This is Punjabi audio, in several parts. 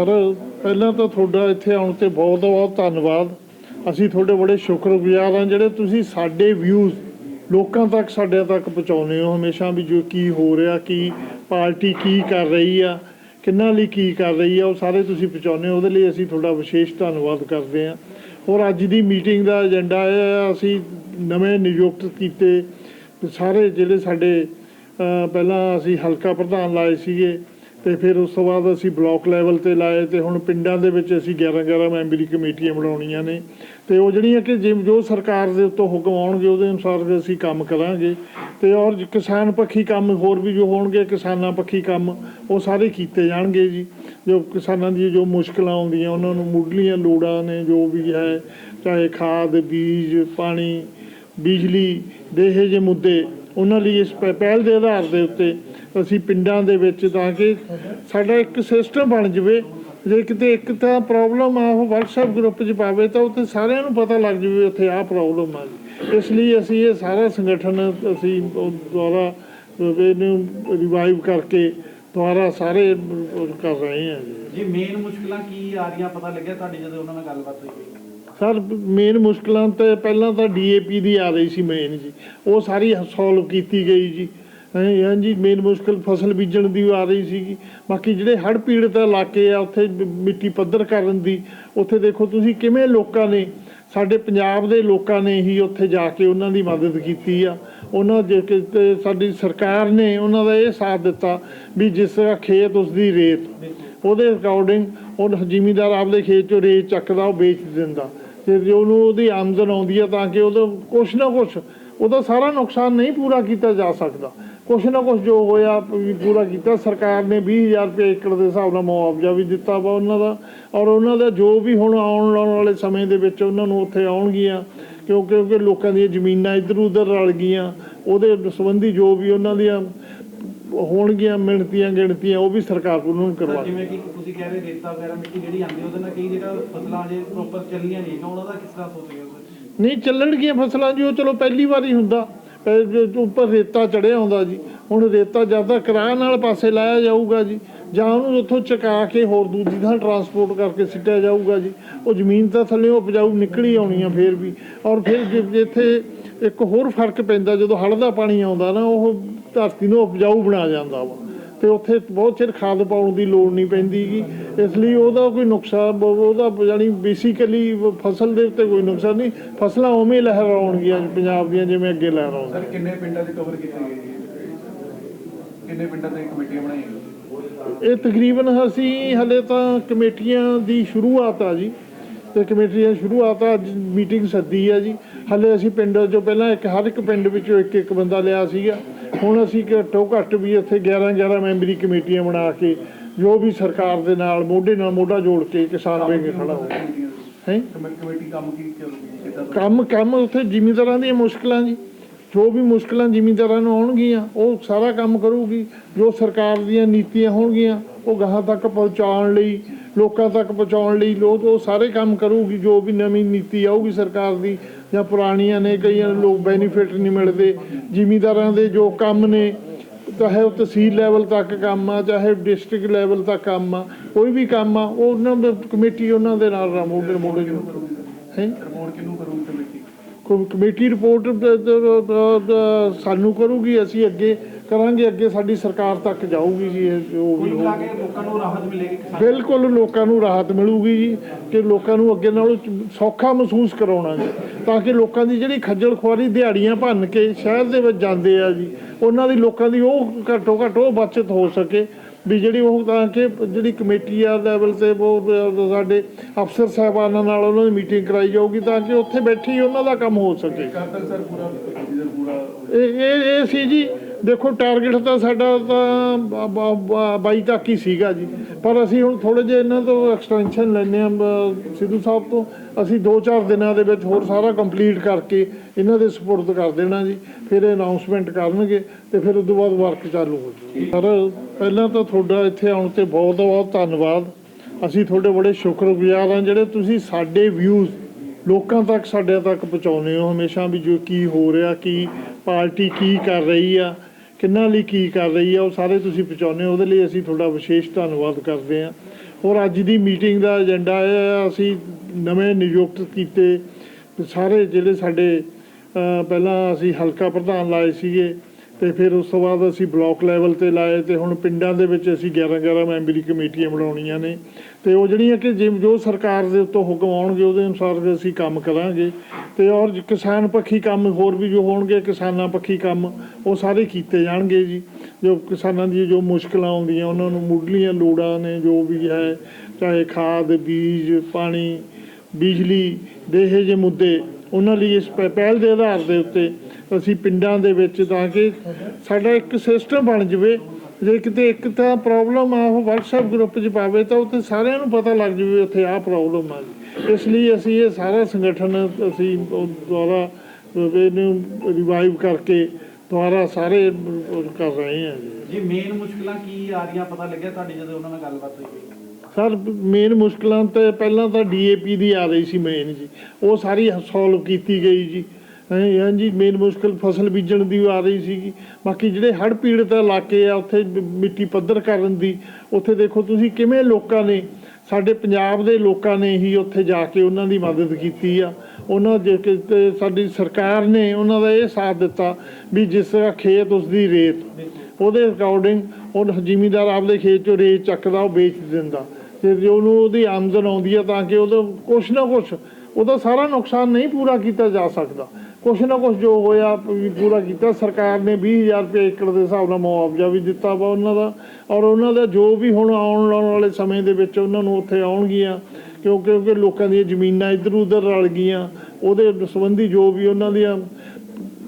ਸਰ ਪਹਿਲਾਂ ਤਾਂ ਤੁਹਾਡਾ ਇੱਥੇ ਆਉਣ ਤੇ ਬਹੁਤ ਬਹੁਤ ਧੰਨਵਾਦ। ਅਸੀਂ ਤੁਹਾਡੇ ਬੜੇ ਸ਼ੁਕਰਗੁਜ਼ਾਰ ਹਾਂ ਜਿਹੜੇ ਤੁਸੀਂ ਸਾਡੇ ਵਿਊਜ਼ ਲੋਕਾਂ ਤੱਕ ਸਾਡੇ ਤੱਕ ਪਹੁੰਚਾਉਂਦੇ ਹੋ। ਹਮੇਸ਼ਾ ਵੀ ਜੋ ਕੀ ਹੋ ਰਿਹਾ, ਕੀ ਪਾਰਟੀ ਕੀ ਕਰ ਰਹੀ ਆ, ਕਿੰਨਾ ਲਈ ਕੀ ਕਰ ਰਹੀ ਆ, ਉਹ ਸਾਰੇ ਤੁਸੀਂ ਪਹੁੰਚਾਉਂਦੇ ਹੋ। ਉਹਦੇ ਲਈ ਅਸੀਂ ਤੁਹਾਡਾ ਵਿਸ਼ੇਸ਼ ਧੰਨਵਾਦ ਕਰਦੇ ਹਾਂ। ਔਰ ਅੱਜ ਦੀ ਮੀਟਿੰਗ ਦਾ ਏਜੰਡਾ ਇਹ ਹੈ ਅਸੀਂ ਨਵੇਂ ਨਿਯੁਕਤ ਕੀਤੇ। ਸਾਰੇ ਜਿਹੜੇ ਸਾਡੇ ਪਹਿਲਾਂ ਅਸੀਂ ਹਲਕਾ ਪ੍ਰਧਾਨ ਲਾਏ ਸੀਗੇ ਤੇ ਫਿਰ ਉਸ ਤੋਂ ਬਾਅਦ ਅਸੀਂ ਬਲਾਕ ਲੈਵਲ ਤੇ ਲਾਏ ਤੇ ਹੁਣ ਪਿੰਡਾਂ ਦੇ ਵਿੱਚ ਅਸੀਂ 11 11 ਮੈਂਬਰੀ ਕਮੇਟੀਆਂ ਬਣਾਉਣੀਆਂ ਨੇ। ਤੇ ਉਹ ਜਿਹੜੀਆਂ ਕਿ ਜਿਵੇਂ ਜੋ ਸਰਕਾਰ ਦੇ ਉੱਤੋਂ ਹੁਕਮ ਆਉਣਗੇ, ਉਹਦੇ ਅਨੁਸਾਰ ਫਿਰ ਅਸੀਂ ਕੰਮ ਕਰਾਂਗੇ। ਤੇ ਔਰ ਕਿਸਾਨ ਪੱਖੀ ਕੰਮ ਹੋਰ ਵੀ ਜੋ ਹੋਣਗੇ, ਕਿਸਾਨਾਂ ਪੱਖੀ ਕੰਮ ਉਹ ਸਾਰੇ ਕੀਤੇ ਜਾਣਗੇ ਜੀ। ਜੋ ਕਿਸਾਨਾਂ ਦੀ ਜੋ ਮੁਸ਼ਕਲਾਂ ਆਉਂਦੀਆਂ, ਉਹਨਾਂ ਨੂੰ ਮੁੱਢਲੀਆਂ ਲੋੜਾਂ ਨੇ, ਜੋ ਵੀ ਹੈ, ਚਾਹੇ ਖਾਦ, ਬੀਜ, ਪਾਣੀ, ਬਿਜਲੀ ਦੇ ਇਹ ਜਿਹੇ ਮੁੱਦੇ, ਉਹਨਾਂ ਲਈ ਇਸ ਪ- ਪਹਿਲ ਦੇ ਆਧਾਰ ਦੇ ਉੱਤੇ ਅਸੀਂ ਪਿੰਡਾਂ ਦੇ ਵਿੱਚ ਤਾਂ ਕਿ ਸਾਡਾ ਇੱਕ ਸਿਸਟਮ ਬਣ ਜਵੇ ਜੇ ਕਿਤੇ ਇੱਕ ਤਾਂ ਪ੍ਰੋਬਲਮ ਆ ਉਹ WhatsApp ਗਰੁੱਪ 'ਚ ਪਾਵੇ ਤਾਂ ਉੱਥੇ ਸਾਰਿਆਂ ਨੂੰ ਪਤਾ ਲੱਗ ਜਵੇ ਉੱਥੇ ਆਹ ਪ੍ਰੋਬਲਮ ਆ ਜੀ। ਇਸ ਲਈ ਅਸੀਂ ਇਹ ਸਾਰਾ ਸੰਗਠਨ ਅਸੀਂ ਦੁਆਰਾ ਇਹਨੂੰ ਰਿਵਾਈਵ ਕਰਕੇ ਦੁਆਰਾ ਸਾਰੇ ਕਰ ਰਹੇ ਹਾਂ ਜੀ। ਜੀ ਮੇਨ ਮੁਸ਼ਕਲਾਂ ਕੀ ਆ ਰਹੀਆਂ ਪਤਾ ਲੱਗਿਆ ਤੁਹਾਡੀ ਜਦੋਂ ਉਹਨਾਂ ਨਾਲ ਗੱਲਬਾਤ ਹੋਈ? ਸਰ ਮੇਨ ਮੁਸ਼ਕਲਾਂ ਤੇ ਪਹਿਲਾਂ ਤਾਂ ਡੀਏਪੀ ਦੀ ਆ ਰਹੀ ਸੀ ਮੇਨ ਜੀ। ਉਹ ਸਾਰੀ ਸੋਲਵ ਕੀਤੀ ਗਈ ਜੀ। ਹੈਂ ਹਾਂਜੀ ਮੇਨ ਮੁਸ਼ਕਲ ਫਸਲ ਬੀਜਣ ਦੀ ਆ ਰਹੀ ਸੀਗੀ। ਬਾਕੀ ਜਿਹੜੇ ਹੜ੍ਹ ਪੀੜਤ ਇਲਾਕੇ ਆ, ਉੱਥੇ ਮਿੱਟੀ ਪੱਧਰ ਕਰਨ ਦੀ, ਉੱਥੇ ਦੇਖੋ ਤੁਸੀਂ ਕਿਵੇਂ ਲੋਕਾਂ ਨੇ, ਸਾਡੇ ਪੰਜਾਬ ਦੇ ਲੋਕਾਂ ਨੇ ਹੀ ਉੱਥੇ ਜਾ ਕੇ ਉਹਨਾਂ ਦੀ ਮਦਦ ਕੀਤੀ ਆ। ਉਹਨਾਂ ਜੇ ਤੇ ਸਾਡੀ ਸਰਕਾਰ ਨੇ ਉਹਨਾਂ ਦਾ ਇਹ ਸਾਥ ਦਿੱਤਾ ਵੀ ਜਿਸ ਤਰ੍ਹਾਂ ਖੇਤ ਉਸ ਦੀ ਰੇਤ, ਉਹਦੇ ਅਕੋਰਡਿੰਗ ਉਹ ਜ਼ਿਮੀਂਦਾਰ ਆਪਦੇ ਖੇਤ ਚੋਂ ਰੇਤ ਚੱਕਦਾ, ਉਹ ਵੇਚ ਦਿੰਦਾ। ਤੇ ਜੇ ਉਹਨੂੰ ਉਹਦੀ ਆਮਦਨ ਆਉਂਦੀ ਆ ਤਾਂ ਕਿ ਉਹਦਾ ਕੁਛ ਨਾ ਕੁਛ, ਉਹਦਾ ਸਾਰਾ ਨੁਕਸਾਨ ਨਹੀਂ ਪੂਰਾ ਕੀਤਾ ਜਾ ਸਕਦਾ। ਕੁਛ ਨਾ ਕੁਛ ਜੋ ਹੋਇਆ ਵੀ ਪੂਰਾ ਕੀਤਾ। ਸਰਕਾਰ ਨੇ 20000 ਰੁਪਏ ਏਕੜ ਦੇ ਹਿਸਾਬ ਨਾਲ ਮੁਆਵਜ਼ਾ ਵੀ ਦਿੱਤਾ ਵਾ ਉਹਨਾਂ ਦਾ। ਔਰ ਉਹਨਾਂ ਦਾ ਜੋ ਵੀ ਹੁਣ ਆਉਣ ਲਾਉਣ ਵਾਲੇ ਸਮੇਂ ਦੇ ਵਿੱਚ ਉਹਨਾਂ ਨੂੰ ਉੱਥੇ ਆਉਣਗੀਆਂ ਕਿਉਂਕਿ ਕਿਉਂਕਿ ਲੋਕਾਂ ਦੀਆਂ ਜ਼ਮੀਨਾਂ ਇੱਧਰ ਉੱਧਰ ਰਲ ਗਈਆਂ। ਉਹਦੇ ਸੰਬੰਧੀ ਜੋ ਵੀ ਉਹਨਾਂ ਦੀਆਂ ਹੋਣਗੀਆਂ ਮਿਣਤੀਆਂ ਗਿਣਤੀਆਂ ਉਹ ਵੀ ਸਰਕਾਰ ਕੋਲ ਨੂੰ ਕਰਵਾ ਜਿਵੇਂ ਕਿ ਤੁਸੀਂ ਕਹਿ ਰਹੇ ਰੇਤਾ ਵਗੈਰਾ ਮਿੱਟੀ ਜਿਹੜੀ ਆਉਂਦੀ ਉਹਦੇ ਨਾਲ ਕਈ ਜਿਹੜਾ ਫਸਲਾਂ ਜੇ ਪ੍ਰੋਪਰ ਚੱਲੀਆਂ ਨਹੀਂ ਤਾਂ ਉਹਨਾਂ ਦਾ ਕਿਸ ਤਰ੍ਹਾਂ ਸੋਚ ਰਹੇ ਹੋ ਸਰ? ਨਹੀਂ ਚੱਲਣਗੀਆਂ ਫਸਲਾਂ ਜੀ ਉਹ ਚਲੋ ਪਹਿਲੀ ਵਾਰੀ ਹੁੰਦਾ। ਉੱਪਰ ਰੇਤਾ ਚੜਿਆ ਹੁੰਦਾ ਜੀ, ਹੁਣ ਰੇਤਾ ਜ਼ਿਆਦਾ ਕਿਰਾਏ ਨਾਲ ਪਾਸੇ ਲਾਇਆ ਜਾਊਗਾ ਜੀ, ਜਾਂ ਉਹਨੂੰ ਉੱਥੋਂ ਚਕਾ ਕੇ ਹੋਰ ਦੂਜੀ ਥਾਂ ਟਰਾਂਸਪੋਰਟ ਕਰਕੇ ਸਿੱਟਿਆ ਜਾਊਗਾ ਜੀ, ਉਹ ਜ਼ਮੀਨ ਤਾਂ ਥੱਲੇ ਉਪਜਾਊ ਨਿਕਲੀ ਆਉਣੀ ਆ ਫੇਰ ਵੀ, ਔਰ ਫਿਰ ਇੱਥੇ ਇੱਕ ਹੋਰ ਫ਼ਰਕ ਪੈਂਦਾ, ਜਦੋਂ ਹੜ੍ਹ ਦਾ ਪਾਣੀ ਆਉਂਦਾ ਨਾ, ਉਹ ਧਰਤੀ ਨੂੰ ਉਪਜਾਊ ਬਣਾ ਜਾਂਦਾ ਵਾ। ਤੇ ਉੱਥੇ ਬਹੁਤ ਚਿਰ ਖਾਦ ਪਾਉਣ ਦੀ ਲੋੜ ਨਹੀਂ ਪੈਂਦੀਗੀ ਇਸ ਲਈ ਉਹਦਾ ਕੋਈ ਨੁਕਸਾਨ ਉਹਦਾ ਜਾਨੀ ਬੇਸਿਕਲੀ ਫਸਲ ਦੇ ਉੱਤੇ ਕੋਈ ਨੁਕਸਾਨ ਨਹੀਂ। ਫਸਲਾਂ ਉਵੇਂ ਲਹਿਰਾਉਣਗੀਆਂ ਪੰਜਾਬ ਦੀਆਂ ਜਿਵੇਂ ਅੱਗੇ ਲਹਿਰਾਉਂਦੀਆਂ ਸਰ ਕਿੰਨੇ ਪਿੰਡਾਂ ਦੇ ਕਵਰ ਕੀਤੇ ਗਏ ਕਿੰਨੇ ਪਿੰਡਾਂ ਦੇ ਕਮੇਟੀਆਂ ਬਣਾਈਆਂ ਇਹ ਤਕਰੀਬਨ ਅਸੀਂ ਹਲੇ ਤਾਂ ਕਮੇਟੀਆਂ ਦੀ ਸ਼ੁਰੂਆਤ ਆ ਜੀ। ਤੇ ਕਮੇਟੀਆਂ ਸ਼ੁਰੂਆਤ ਆ ਅੱਜ ਮੀਟਿੰਗ ਸੱਦੀ ਆ ਜੀ। ਹਲੇ ਅਸੀਂ ਪਿੰਡ ਚੋਂ ਪਹਿਲਾਂ ਇੱਕ ਹਰ ਇੱਕ ਪਿੰਡ ਵਿੱਚੋਂ ਇੱਕ ਇੱਕ ਬੰਦਾ ਲਿਆ ਸੀਗਾ। ਹੁਣ ਅਸੀਂ ਘੱਟੋ ਘੱਟ ਵੀ ਇੱਥੇ 11 11 ਮੈਂਬਰੀ ਕਮੇਟੀਆਂ ਬਣਾ ਕੇ ਜੋ ਵੀ ਸਰਕਾਰ ਦੇ ਨਾਲ ਮੋਢੇ ਨਾਲ ਮੋਢਾ ਜੋੜ ਕੇ ਕਿਸਾਨ ਵੇਗੇ ਖੜਾ ਹੋ ਹੈ? ਕਮੇ- ਕਮੇਟੀ ਕੰਮ ਕੀ ਕਰੂਗੀ? ਕੰਮ ਕੰਮ ਉੱਥੇ ਜ਼ਿਮੀਂਦਾਰਾਂ ਦੀਆਂ ਮੁਸ਼ਕਲਾਂ ਜੀ। ਜੋ ਵੀ ਮੁਸ਼ਕਲਾਂ ਜ਼ਿਮੀਂਦਾਰਾਂ ਨੂੰ ਆਉਣਗੀਆਂ ਉਹ ਸਾਰਾ ਕੰਮ ਕਰੂਗੀ। ਜੋ ਸਰਕਾਰ ਦੀਆਂ ਨੀਤੀਆਂ ਹੋਣਗੀਆਂ ਉਹ ਗਾਹਾਂ ਤੱਕ ਪਹੁੰਚਾਉਣ ਲਈ ਲੋਕਾਂ ਤੱਕ ਪਹੁੰਚਾਉਣ ਲਈ ਲੋਕ ਉਹ ਸਾਰੇ ਕੰਮ ਕਰੂਗੀ ਜੋ ਵੀ ਨਵੀਂ ਨੀਤੀ ਆਊਗੀ ਸਰਕਾਰ ਦੀ ਜਾਂ ਪੁਰਾਣੀਆਂ ਨੇ ਕਈਆਂ ਨੂੰ ਲੋਕ ਬੈਨੀਫਿਟ ਨਹੀਂ ਮਿਲਦੇ। ਜ਼ਿਮੀਂਦਾਰਾਂ ਦੇ ਜੋ ਕੰਮ ਨੇ ਚਾਹੇ ਉਹ ਤਹਿਸੀਲ ਲੈਵਲ ਤੱਕ ਕੰਮ ਆ ਚਾਹੇ ਡਿਸਟ੍ਰਿਕਟ ਲੈਵਲ ਤੱਕ ਕੰਮ ਆ ਕੋਈ ਵੀ ਕੰਮ ਆ ਉਹ ਉਹਨਾਂ ਦੇ ਕਮੇਟੀ ਉਹਨਾਂ ਦੇ ਨਾਲ ਰਾ- ਮੋਢੇ ਮੋਢੇ ਹੈ? ਰਿਪੋਰਟ ਕਿਹਨੂੰ ਕਰੂਗੀ ਕਮੇਟੀ? ਕਮ- ਕਮੇਟੀ ਰਿਪੋਰਟ ਸਾਨੂੰ ਕਰੂਗੀ ਅਸੀਂ ਅੱਗੇ ਕਰਾਂਗੇ ਅੱਗੇ ਸਾਡੀ ਸਰਕਾਰ ਤੱਕ ਜਾਊਗੀ ਜੀ ਇਹ ਜੋ ਵੀ। ਕੇ ਲੋਕਾਂ ਨੂੰ ਰਾਹਤ ਮਿਲੇਗੀ ਕਿਸਾਨ ਬਿਲਕੁਲ ਲੋਕਾਂ ਨੂੰ ਰਾਹਤ ਮਿਲੂਗੀ ਜੀ ਕਿ ਲੋਕਾਂ ਨੂੰ ਅੱਗੇ ਨਾਲੋਂ ਚ- ਸੌਖਾ ਮਹਿਸੂਸ ਕਰਾਉਣਾ ਜੀ ਤਾਂ ਕਿ ਲੋਕਾਂ ਦੀ ਜਿਹੜੀ ਖੱਜਲ ਖੁਆਰੀ ਦਿਹਾੜੀਆਂ ਭੰਨ ਕੇ ਸ਼ਹਿਰ ਦੇ ਵਿੱਚ ਜਾਂਦੇ ਆ ਜੀ ਉਹਨਾਂ ਦੀ ਲੋਕਾਂ ਦੀ ਉਹ ਘੱਟੋ ਘੱਟ ਉਹ ਬਚਤ ਹੋ ਸਕੇ ਵੀ ਜਿਹੜੀ ਉਹ ਤਾਂ ਕਿ ਜਿਹੜੀ ਕਮੇਟੀ ਆ ਲੈਵਲ ਤੇ ਉਹ ਸਾਡੇ ਅਫਸਰ ਸਾਹਿਬਾਨਾਂ ਨਾਲ ਉਹਨਾਂ ਦੀ ਮੀਟਿੰਗ ਕਰਾਈ ਜਾਊਗੀ ਤਾਂ ਕਿ ਉੱਥੇ ਬੈਠੀ ਉਹਨਾਂ ਦਾ ਕੰਮ ਹੋ ਸਕੇ ਹੋ ਇਹ ਇਹ ਇਹ ਸੀ ਜੀ ਦੇਖੋ ਟਾਰਗੇਟ ਤਾਂ ਸਾਡਾ ਤਾਂ ਬ- ਬ- ਬ- ਬਾਈ ਤੱਕ ਹੀ ਸੀਗਾ ਜੀ। ਪਰ ਅਸੀਂ ਹੁਣ ਥੋੜੇ ਜਿਹਾ ਇਹਨਾਂ ਤੋਂ ਐਕਸਟੈਂਸ਼ਨ ਲੈਣੇ ਆ ਸਿੱਧੂ ਸਾਹਿਬ ਤੋਂ। ਅਸੀਂ 2-4 ਦਿਨਾਂ ਦੇ ਵਿੱਚ ਹੋਰ ਸਾਰਾ ਕੰਪਲੀਟ ਕਰਕੇ ਇਹਨਾਂ ਦੇ ਸਪੁਰਦ ਕਰ ਦੇਣਾ ਜੀ। ਫਿਰ ਅਨਾਉਂਸਮੈਂਟ ਕਰਨਗੇ ਤੇ ਫਿਰ ਉਸ ਤੋਂ ਬਾਅਦ ਵਰਕ ਚਾਲੂ ਹੋ ਜਾਊਗਾ ਸਰ ਪਹਿਲਾਂ ਤਾਂ ਤੁਹਾਡਾ ਇੱਥੇ ਆਉਣ ਤੇ ਬਹੁਤ ਬਹੁਤ ਧੰਨਵਾਦ। ਅਸੀਂ ਤੁਹਾਡੇ ਬੜੇ ਸ਼ੁਕਰਗੁਜ਼ਾਰ ਹਾਂ, ਜਿਹੜੇ ਤੁਸੀਂ ਸਾਡੇ ਵਿਊਜ਼ ਲੋਕਾਂ ਤੱਕ ਸਾਡੇ ਤੱਕ ਪਹੁੰਚਾਉਂਦੇ ਹੋ। ਹਮੇਸ਼ਾ ਵੀ ਜੋ ਕੀ ਹੋ ਰਿਹਾ, ਕੀ ਪਾਰਟੀ ਕੀ ਕਰ ਰਹੀ ਆ ਕਿੰਨਾ ਲਈ ਕੀ ਕਰ ਰਹੀ ਆ, ਉਹ ਸਾਰੇ ਤੁਸੀਂ ਪਹੁੰਚਾਉਂਦੇ ਹੋ, ਉਹਦੇ ਲਈ ਅਸੀਂ ਤੁਹਾਡਾ ਵਿਸ਼ੇਸ਼ ਧੰਨਵਾਦ ਕਰਦੇ ਹਾਂ। ਔਰ ਅੱਜ ਦੀ ਮੀਟਿੰਗ ਦਾ ਏਜੰਡਾ ਇਹ ਹੈ ਅਸੀਂ ਨਵੇਂ ਨਿਯੁਕਤ ਕੀਤੇ ਸਾਰੇ ਜਿਹੜੇ ਸਾਡੇ ਪਹਿਲਾਂ ਅਸੀਂ ਹਲਕਾ ਪ੍ਰਧਾਨ ਲਾਏ ਸੀਗੇ ਤੇ ਫਿਰ ਉਸ ਤੋਂ ਬਾਅਦ ਅਸੀਂ ਬਲਾਕ ਲੈਵਲ ਤੇ ਲਾਏ ਤੇ ਹੁਣ ਪਿੰਡਾਂ ਦੇ ਵਿੱਚ ਅਸੀਂ 11 11 ਮੈਂਬਰੀ ਕਮੇਟੀਆਂ ਬਣਾਉਣੀਆਂ ਨੇ। ਤੇ ਉਹ ਜਿਹੜੀਆਂ ਕਿ ਜਿਵੇਂ ਜੋ ਸਰਕਾਰ ਦੇ ਉੱਤੋਂ ਹੁਕਮ ਆਉਣਗੇ, ਉਹਦੇ ਅਨੁਸਾਰ ਫਿਰ ਅਸੀਂ ਕੰਮ ਕਰਾਂਗੇ। ਤੇ ਔਰ ਕਿਸਾਨ ਪੱਖੀ ਕੰਮ ਹੋਰ ਵੀ ਜੋ ਹੋਣਗੇ, ਕਿਸਾਨਾਂ ਪੱਖੀ ਕੰਮ ਉਹ ਸਾਰੇ ਕੀਤੇ ਜਾਣਗੇ ਜੀ। ਜੋ ਕਿਸਾਨਾਂ ਦੀ ਜੋ ਮੁਸ਼ਕਲਾਂ ਆਉਂਦੀਆਂ, ਉਹਨਾਂ ਨੂੰ ਮੁੱਢਲੀਆਂ ਲੋੜਾਂ ਨੇ, ਜੋ ਵੀ ਹੈ, ਚਾਹੇ ਖਾਦ, ਬੀਜ, ਪਾਣੀ, ਬਿਜਲੀ ਦੇ ਇਹੋ ਜਿਹੇ ਮੁੱਦੇ, ਉਹਨਾਂ ਲਈ ਇਸ ਪ- ਪਹਿਲ ਦੇ ਆਧਾਰ ਦੇ ਉੱਤੇ ਅਸੀਂ ਪਿੰਡਾਂ ਦੇ ਵਿੱਚ ਤਾਂ ਕਿ ਸਾਡਾ ਇੱਕ ਸਿਸਟਮ ਬਣ ਜਵੇ ਜੇ ਕਿਤੇ ਇੱਕ ਤਾਂ ਪ੍ਰੋਬਲਮ ਆ ਉਹ WhatsApp ਗਰੁੱਪ 'ਚ ਪਾਵੇ ਤਾਂ ਉੱਥੇ ਸਾਰਿਆਂ ਨੂੰ ਪਤਾ ਲੱਗ ਜਵੇ ਉੱਥੇ ਆਹ ਪ੍ਰੋਬਲਮ ਆ ਜੀ। ਇਸ ਲਈ ਅਸੀਂ ਇਹ ਸਾਰਾ ਸੰਗਠਨ ਅਸੀਂ ਦੁਆਰਾ ਇਹਨੂੰ ਰਿਵਾਈਵ ਕਰਕੇ ਦੁਆਰਾ ਸਾਰੇ ਕਰ ਰਹੇ ਹਾਂ ਜੀ। ਜੀ ਮੇਨ ਮੁਸ਼ਕਲਾਂ ਕੀ ਆ ਰਹੀਆਂ ਪਤਾ ਲੱਗਿਆ ਤੁਹਾਡੀ ਜਦੋਂ ਉਹਨਾਂ ਨਾਲ ਗੱਲਬਾਤ ਹੋਈ? ਸਰ ਮੇਨ ਮੁਸ਼ਕਲਾਂ ਤੇ ਪਹਿਲਾਂ ਤਾਂ ਡੀਏਪੀ ਦੀ ਆ ਰਹੀ ਸੀ ਮੇਨ ਜੀ। ਉਹ ਸਾਰੀ ਸੋਲਵ ਕੀਤੀ ਗਈ ਜੀ। ਹਾਂ- ਹਾਂਜੀ ਮੇਨ ਮੁਸ਼ਕਲ ਫਸਲ ਬੀਜਣ ਦੀ ਆ ਰਹੀ ਸੀਗੀ। ਬਾਕੀ ਜਿਹੜੇ ਹੜ੍ਹ ਪੀੜਤ ਇਲਾਕੇ ਆ, ਉੱਥੇ ਮਿੱਟੀ ਪੱਧਰ ਕਰਨ ਦੀ, ਉੱਥੇ ਦੇਖੋ ਤੁਸੀਂ ਕਿਵੇਂ ਲੋਕਾਂ ਨੇ, ਸਾਡੇ ਪੰਜਾਬ ਦੇ ਲੋਕਾਂ ਨੇ ਹੀ ਉੱਥੇ ਜਾ ਕੇ ਉਹਨਾਂ ਦੀ ਮਦਦ ਕੀਤੀ ਆ। ਉਹਨਾਂ ਜੇ ਸਾਡੀ ਸਰਕਾਰ ਨੇ ਉਹਨਾਂ ਦਾ ਇਹ ਸਾਥ ਦਿੱਤਾ ਵੀ ਜਿਸ ਤਰ੍ਹਾਂ ਖੇਤ ਉਸ ਦੀ ਰੇਤ, ਉਹਦੇ ਅਕੋਰਡਿੰਗ ਉਹ ਜ਼ਿਮੀਂਦਾਰ ਆਪਦੇ ਖੇਤ ਚੋਂ ਰੇਤ ਚੱਕਦਾ, ਉਹ ਵੇਚ ਦਿੰਦਾ। ਤੇ ਜੇ ਉਹਨੂੰ ਉਹਦੀ ਆਮਦਨ ਆਉਂਦੀ ਆ ਤਾਂ ਕਿ ਉਹਦਾ ਕੁਛ ਨਾ ਕੁਛ, ਉਹਦਾ ਸਾਰਾ ਨੁਕਸਾਨ ਨਹੀਂ ਪੂਰਾ ਕੀਤਾ ਜਾ ਸਕਦਾ। ਕੁਛ ਨਾ ਕੁਛ ਜੋ ਹੋਇਆ ਵੀ ਪੂਰਾ ਕੀਤਾ। ਸਰਕਾਰ ਨੇ 20000 ਰੁਪਏ ਏਕੜ ਦੇ ਹਿਸਾਬ ਨਾਲ ਮੁਆਵਜ਼ਾ ਵੀ ਦਿੱਤਾ ਵਾ ਉਹਨਾਂ ਦਾ। ਔਰ ਉਹਨਾਂ ਦਾ ਜੋ ਵੀ ਹੁਣ ਆਉਣ ਆਉਣ ਵਾਲੇ ਸਮੇਂ ਦੇ ਵਿੱਚ ਉਹਨਾਂ ਨੂੰ ਉੱਥੇ ਆਉਣਗੀਆਂ ਕਿਉਂਕਿ ਕਿਉਂਕਿ ਲੋਕਾਂ ਦੀਆਂ ਜ਼ਮੀਨਾਂ ਇੱਧਰ ਉੱਧਰ ਰਲ ਗਈਆਂ। ਉਹਦੇ ਸੰਬੰਧੀ ਜੋ ਵੀ ਉਹਨਾਂ ਦੀਆਂ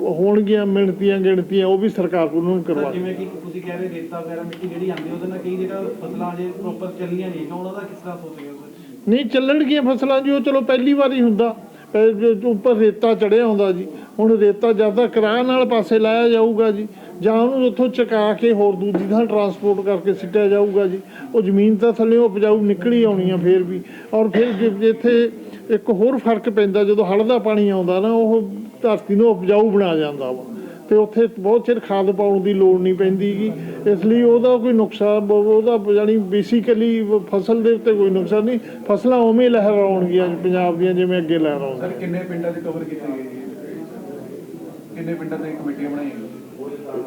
ਹੋਣਗੀਆਂ ਮਿਣਤੀਆਂ ਗਿਣਤੀਆਂ ਉਹ ਵੀ ਸਰਕਾਰ ਕੋਲ ਉਹਨਾਂ ਨੂੰ ਕਰਵਾ ਜਿਵੇਂ ਕਿ ਤੁਸੀਂ ਕਹਿ ਰਹੇ ਰੇਤਾ ਵਗੈਰਾ ਮਿੱਟੀ ਜਿਹੜੀ ਆਉਂਦੀ ਉਹਦੇ ਨਾਲ ਕਈ ਜਿਹੜਾ ਫਸਲਾਂ ਜੇ ਪ੍ਰੋਪਰ ਚੱਲੀਆਂ ਨਹੀਂ ਤਾਂ ਉਹਨਾਂ ਦਾ ਕਿਸ ਤਰ੍ਹਾਂ ਸੋਚ ਰਹੇ ਹੋ ਸਰ? ਨਹੀਂ ਚੱਲਣਗੀਆਂ ਫਸਲਾਂ ਜੀ ਉਹ ਚਲੋ ਪਹਿਲੀ ਵਾਰੀ ਹੁੰਦਾ। ਉੱਪਰ ਰੇਤਾ ਚੜਿਆ ਹੁੰਦਾ ਜੀ, ਹੁਣ ਰੇਤਾ ਜਾਂ ਤਾਂ ਕਿਰਾਏ ਨਾਲ ਪਾਸੇ ਲਾਇਆ ਜਾਊਗਾ ਜੀ, ਜਾਂ ਉਹਨੂੰ ਉੱਥੋਂ ਚਕਾ ਕੇ ਹੋਰ ਦੂਜੀ ਥਾਂ ਟਰਾਂਸਪੋਰਟ ਕਰਕੇ ਸਿੱਟਿਆ ਜਾਊਗਾ ਜੀ, ਉਹ ਜ਼ਮੀਨ ਤਾਂ ਥੱਲੇ ਉਪਜਾਊ ਨਿਕਲੀ ਆਉਣੀ ਆ ਫੇਰ ਵੀ, ਔਰ ਫਿਰ ਜੇ- ਜਿੱਥੇ ਇੱਕ ਹੋਰ ਫ਼ਰਕ ਪੈਂਦਾ, ਜਦੋਂ ਹੜ੍ਹ ਦਾ ਪਾਣੀ ਆਉਂਦਾ ਨਾ, ਉਹ ਧਰਤੀ ਨੂੰ ਉਪਜਾਊ ਬਣਾ ਜਾਂਦਾ ਵਾ। ਤੇ ਉੱਥੇ ਬਹੁਤ ਚਿਰ ਖਾਦ ਪਾਉਣ ਦੀ ਲੋੜ ਨਹੀਂ ਪੈਂਦੀ ਗੀ। ਇਸ ਲਈ ਉਹਦਾ ਕੋਈ ਨੁਕਸਾਨ ਉਹਦਾ ਯਾਨੀ ਬੇਸਿਕਲੀ ਫਸਲ ਦੇ ਉੱਤੇ ਕੋਈ ਨੁਕਸਾਨ ਨਹੀਂ। ਫਸਲਾਂ ਉਵੇਂ ਲਹਿਰਾਉਣਗੀਆਂ ਪੰਜਾਬ ਦੀਆਂ ਜਿਵੇਂ ਅੱਗੇ ਲਹਿਰਾਉਂਦੀਆਂ ਸਰ ਕਿੰਨੇ ਪਿੰਡਾਂ 'ਚ ਕਵਰ ਕੀਤੇ ਜੀ ਕਿੰਨੇ ਪਿੰਡਾਂ ਤੇ ਕਮੇਟੀਆਂ ਬਣਾਈਆਂ?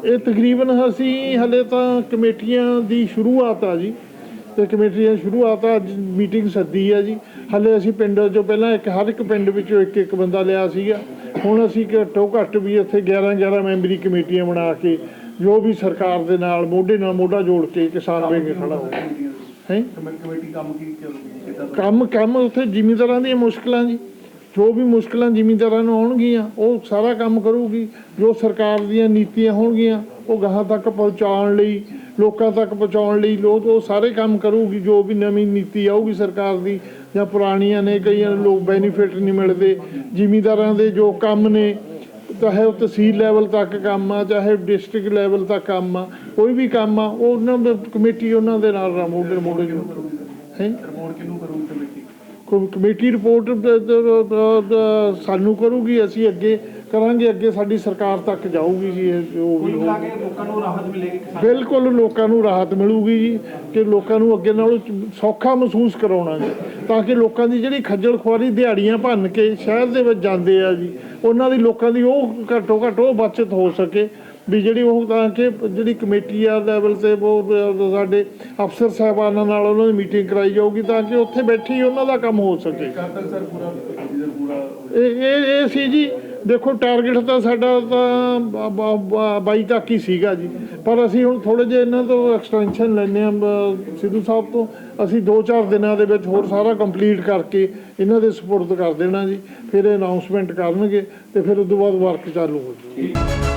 ਇਹ ਤਕਰੀਬਨ ਅਸੀਂ ਹਲੇ ਤਾਂ ਕਮੇਟੀਆਂ ਦੀ ਸ਼ੁਰੂਆਤ ਆ ਜੀ। ਤੇ ਕਮੇਟੀਆਂ ਸ਼ੁਰੂਆਤ ਆ ਅੱਜ ਮੀਟਿੰਗ ਸੱਦੀ ਆ ਜੀ। ਹਲੇ ਅਸੀਂ ਪਿੰਡ ਚੋਂ ਪਹਿਲਾਂ ਇੱਕ ਹਰ ਇੱਕ ਪਿੰਡ ਵਿੱਚੋਂ ਇੱਕ ਇੱਕ ਬੰਦਾ ਲਿਆ ਸੀਗਾ। ਹੁਣ ਅਸੀਂ ਘੱਟੋ ਘੱਟ ਵੀ ਇੱਥੇ 11 11 ਮੈਂਬਰੀ ਕਮੇਟੀਆਂ ਬਣਾ ਕੇ ਜੋ ਵੀ ਸਰਕਾਰ ਦੇ ਨਾਲ ਮੋਢੇ ਨਾਲ ਮੋਢਾ ਜੋੜ ਕੇ ਕਿਸਾਨ ਵੇਗੇ ਖੜਾ ਹੋ ਹੈ? ਕਮੇ- ਕਮੇਟੀ ਕੰਮ ਕੀ ਕਰੂਗੀ ਕਿੱਦਾਂ ਦਾ? ਕੰਮ ਕੰਮ ਉੱਥੇ ਜ਼ਿਮੀਂਦਾਰਾਂ ਦੀਆਂ ਮੁਸ਼ਕਲਾਂ ਜੀ। ਜੋ ਵੀ ਮੁਸ਼ਕਲਾਂ ਜ਼ਿਮੀਂਦਾਰਾਂ ਨੂੰ ਆਉਣਗੀਆਂ ਉਹ ਸਾਰਾ ਕੰਮ ਕਰੂਗੀ। ਜੋ ਸਰਕਾਰ ਦੀਆਂ ਨੀਤੀਆਂ ਹੋਣਗੀਆਂ ਉਹ ਗਾਹਾਂ ਤੱਕ ਪਹੁੰਚਾਉਣ ਲਈ ਲੋਕਾਂ ਤੱਕ ਪਹੁੰਚਾਉਣ ਲਈ ਲੋਕ ਉਹ ਸਾਰੇ ਕੰਮ ਕਰੂਗੀ ਜੋ ਵੀ ਨਵੀਂ ਨੀਤੀ ਆਊਗੀ ਸਰਕਾਰ ਦੀ ਜਾਂ ਪੁਰਾਣੀਆਂ ਨੇ ਕਈਆਂ ਨੂੰ ਲੋਕ ਬੈਨੀਫਿਟ ਨਹੀਂ ਮਿਲਦੇ ਜ਼ਿਮੀਂਦਾਰਾਂ ਦੇ ਜੋ ਕੰਮ ਨੇ ਚਾਹੇ ਉਹ ਤਹਿਸੀਲ ਲੈਵਲ ਤੱਕ ਕੰਮ ਆ ਚਾਹੇ ਡਿਸਟ੍ਰਿਕਟ ਲੈਵਲ ਤੱਕ ਕੰਮ ਆ ਕੋਈ ਵੀ ਕੰਮ ਆ ਉਹ ਉਹਨਾਂ ਦੇ ਕਮੇਟੀ ਉਹਨਾਂ ਦੇ ਨਾਲ ਰਾ- ਮੋਢੇ ਮੋਢੇ ਜੋ ਹੈ? ਰਿਪੋਰਟ ਕਿਹਨੂੰ ਕਰੂਗੀ ਕਮੇਟੀ? ਕਮੇਟੀ ਰਿਪੋਰਟ ਸਾਨੂੰ ਕਰੂਗੀ ਅਸੀਂ ਅੱਗੇ ਕਰਾਂਗੇ ਅੱਗੇ ਸਾਡੀ ਸਰਕਾਰ ਤੱਕ ਜਾਊਗੀ ਜੀ ਇਹ ਜੋ ਵੀ। ਕੇ ਲੋਕਾਂ ਨੂੰ ਰਾਹਤ ਮਿਲੇਗੀ ਕਿਸਾਨ ਬਿਲਕੁਲ ਲੋਕਾਂ ਨੂੰ ਰਾਹਤ ਮਿਲੂਗੀ ਜੀ ਕਿ ਲੋਕਾਂ ਨੂੰ ਅੱਗੇ ਨਾਲੋਂ ਚ- ਸੌਖਾ ਮਹਿਸੂਸ ਕਰਾਉਣਾ ਜੀ ਤਾਂ ਕਿ ਲੋਕਾਂ ਦੀ ਜਿਹੜੀ ਖੱਜਲ ਖੁਆਰੀ ਦਿਹਾੜੀਆਂ ਭੰਨ ਕੇ ਸ਼ਹਿਰ ਦੇ ਵਿੱਚ ਜਾਂਦੇ ਆ ਜੀ ਉਹਨਾਂ ਦੀ ਲੋਕਾਂ ਦੀ ਉਹ ਘੱਟੋ ਘੱਟ ਉਹ ਬਚਤ ਹੋ ਸਕੇ ਵੀ ਜਿਹੜੀ ਉਹ ਤਾਂ ਕਿ ਜਿਹੜੀ ਕਮੇਟੀ ਆ ਲੈਵਲ ਤੇ ਉਹ ਸਾਡੇ ਅਫਸਰ ਸਾਹਿਬਾਨਾਂ ਨਾਲ ਉਹਨਾਂ ਦੀ ਮੀਟਿੰਗ ਕਰਾਈ ਜਾਊਗੀ ਤਾਂ ਕਿ ਉੱਥੇ ਬੈਠੇ ਹੀ ਉਹਨਾਂ ਦਾ ਕੰਮ ਹੋ ਸਕੇ ਇਹ ਇਹ ਇਹ ਸੀ ਜੀ ਦੇਖੋ ਟਾਰਗੇਟ ਤਾਂ ਸਾਡਾ ਤਾਂ ਬ- ਬ- ਬ- ਬਾਈ ਤੱਕ ਹੀ ਸੀਗਾ ਜੀ। ਪਰ ਅਸੀਂ ਹੁਣ ਥੋੜੇ ਜਿਹਾ ਇਹਨਾਂ ਤੋਂ ਐਕਸਟੈਂਸ਼ਨ ਲੈਣੇ ਆ ਬ- ਸਿੱਧੂ ਸਾਹਿਬ ਤੋਂ। ਅਸੀਂ 2-4 ਦਿਨਾਂ ਦੇ ਵਿੱਚ ਹੋਰ ਸਾਰਾ ਕੰਪਲੀਟ ਕਰਕੇ ਇਹਨਾਂ ਦੇ ਸਪੁਰਦ ਕਰ ਦੇਣਾ ਜੀ। ਫਿਰ ਅਨਾਉਂਸਮੈਂਟ ਕਰਨਗੇ ਤੇ ਫਿਰ ਉਸ ਤੋਂ ਬਾਅਦ ਵਰਕ ਚਾਲੂ ਹੋ ਜਾਊਗਾ